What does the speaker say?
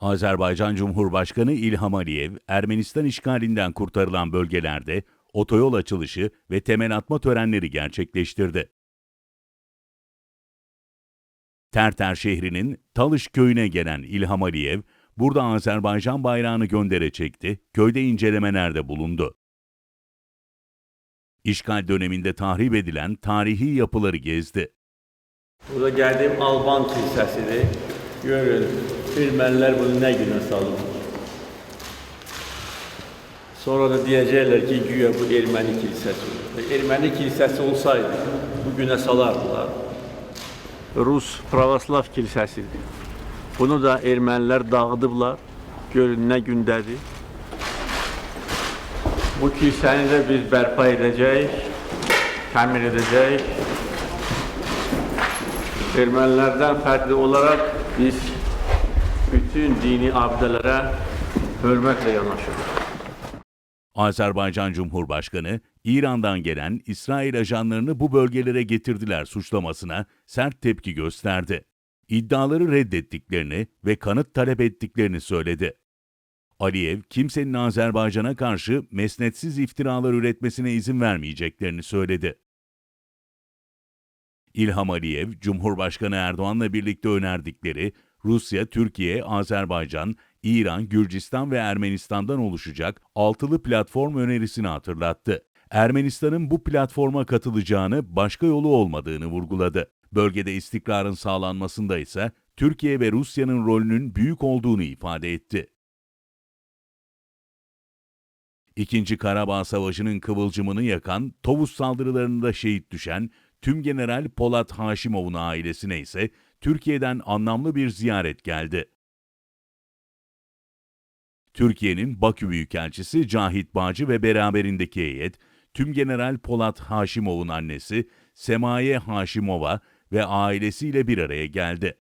Azerbaycan Cumhurbaşkanı İlham Aliyev, Ermenistan işgalinden kurtarılan bölgelerde otoyol açılışı ve temel atma törenleri gerçekleştirdi. Terter şehrinin Talış köyüne gelen İlham Aliyev, burada Azerbaycan bayrağını göndere çekti, köyde incelemelerde bulundu. İşgal döneminde tahrip edilen tarihi yapıları gezdi. Burada geldiğim Alban Kilisesi'dir. Görün, Ermeniler bunu ne güne salmış. Sonra da diyecekler ki güya bu Ermeni kilisesi. E, Ermeni kilisesi olsaydı bu güne salardılar. Rus Pravoslav Kilisesidir. Bunu da Ermeniler dağıdıblar. Görün ne gündədir. Bu kilisəni də biz bərpa edəcəyik, təmir edəcəyik. Ermənilərdən fərqli olaraq biz bütün dini abidələrə hörmətlə yanaşırıq. Azerbaycan Cumhurbaşkanı, İran'dan gelen İsrail ajanlarını bu bölgelere getirdiler suçlamasına sert tepki gösterdi. İddiaları reddettiklerini ve kanıt talep ettiklerini söyledi. Aliyev, kimsenin Azerbaycan'a karşı mesnetsiz iftiralar üretmesine izin vermeyeceklerini söyledi. İlham Aliyev, Cumhurbaşkanı Erdoğan'la birlikte önerdikleri Rusya, Türkiye, Azerbaycan, İran, Gürcistan ve Ermenistan'dan oluşacak altılı platform önerisini hatırlattı. Ermenistan'ın bu platforma katılacağını, başka yolu olmadığını vurguladı. Bölgede istikrarın sağlanmasında ise Türkiye ve Rusya'nın rolünün büyük olduğunu ifade etti. İkinci Karabağ Savaşı'nın kıvılcımını yakan Tovuz saldırılarında şehit düşen Tümgeneral Polat Haşimov'un ailesine ise Türkiye'den anlamlı bir ziyaret geldi. Türkiye'nin Bakü Büyükelçisi Cahit Bağcı ve beraberindeki heyet, Tümgeneral Polat Haşimov'un annesi Semaye Haşimova ve ailesiyle bir araya geldi.